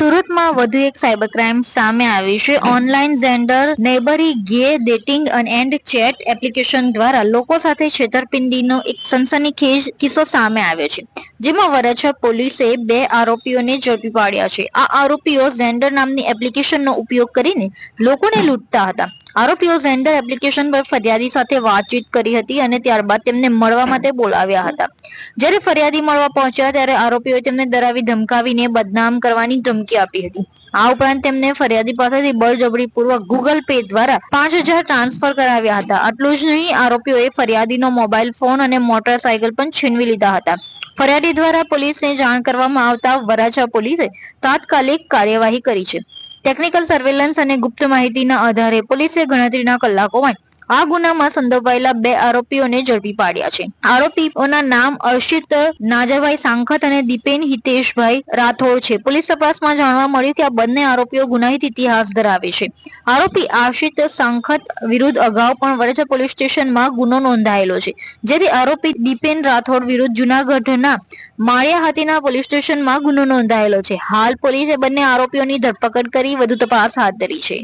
સુરતમાં વધુ એક સાયબર ક્રાઇમ સામે આવ્યું છે. ઓનલાઈન જેન્ડર નેબરી ગે ડેટિંગ એન્ડ ચેટ એપ્લિકેશન દ્વારા લોકો સાથે છેતરપિંડીનો એક સનસનીખેજ કિસ્સો સામે આવ્યો છે. જેમાં વરાછા પોલીસે બે આરોપીઓને ઝડપી પાડ્યા છે. આ આરોપીઓ ઝેન્ડર નામની એપ્લિકેશનનો ઉપયોગ કરીને લોકોને લૂંટતા હતા. આરોપીઓ ઝેન્ડર એપ્લિકેશન પર ફરિયાદી સાથે વાતચીત કરી હતી અને ત્યારબાદ તેમને મળવા માટે બોલાવ્યા હતા. જ્યારે ફરિયાદી મળવા પહોંચ્યા ત્યારે આરોપીઓએ તેમને ડરાવી ધમકાવીને બદનામ કરવાની ધમકી આપી હતી. આ ઉપરાંત તેમને ફરિયાદી પાસેથી બળજબરીપૂર્વક ગૂગલ પે દ્વારા પાંચ હજાર ટ્રાન્સફર કરાવ્યા હતા. આટલું જ નહીં, આરોપીઓએ ફરિયાદીનો મોબાઈલ ફોન અને મોટરસાયકલ પણ છીનવી લીધા હતા. ફરિયાદી દ્વારા પોલીસને જાણ કરવામાં આવતા વરાછા પોલીસે તાત્કાલિક કાર્યવાહી કરી છે. ટેકનિકલ સર્વેલન્સ અને ગુપ્ત માહિતીના આધારે પોલીસે ગણતરીના કલાકોમાં આ ગુનામાં સંડોવાયેલા બે આરોપીઓને ઝડપી પાડ્યા છે. આરોપીઓના નામ અર્ષિત નાજાભાઈ સાંખત અને દીપેન હિતેશભાઈ રાઠોડ છે. પોલીસ તપાસમાં જાણવા મળ્યું કે આ બંને આરોપીઓ ગુનાહિત ઇતિહાસ ધરાવે છે. આરોપી આશિત સાંખત વિરુદ્ધ અગાઉ પણ વડોદરા પોલીસ સ્ટેશનમાં ગુનો નોંધાયેલો છે. જેથી આરોપી દીપેન રાઠોડ વિરુદ્ધ જુનાગઢના માળિયા હાથીના પોલીસ સ્ટેશનમાં ગુનો નોંધાયેલો છે. હાલ પોલીસે બંને આરોપીઓની ધરપકડ કરી વધુ તપાસ હાથ ધરી છે.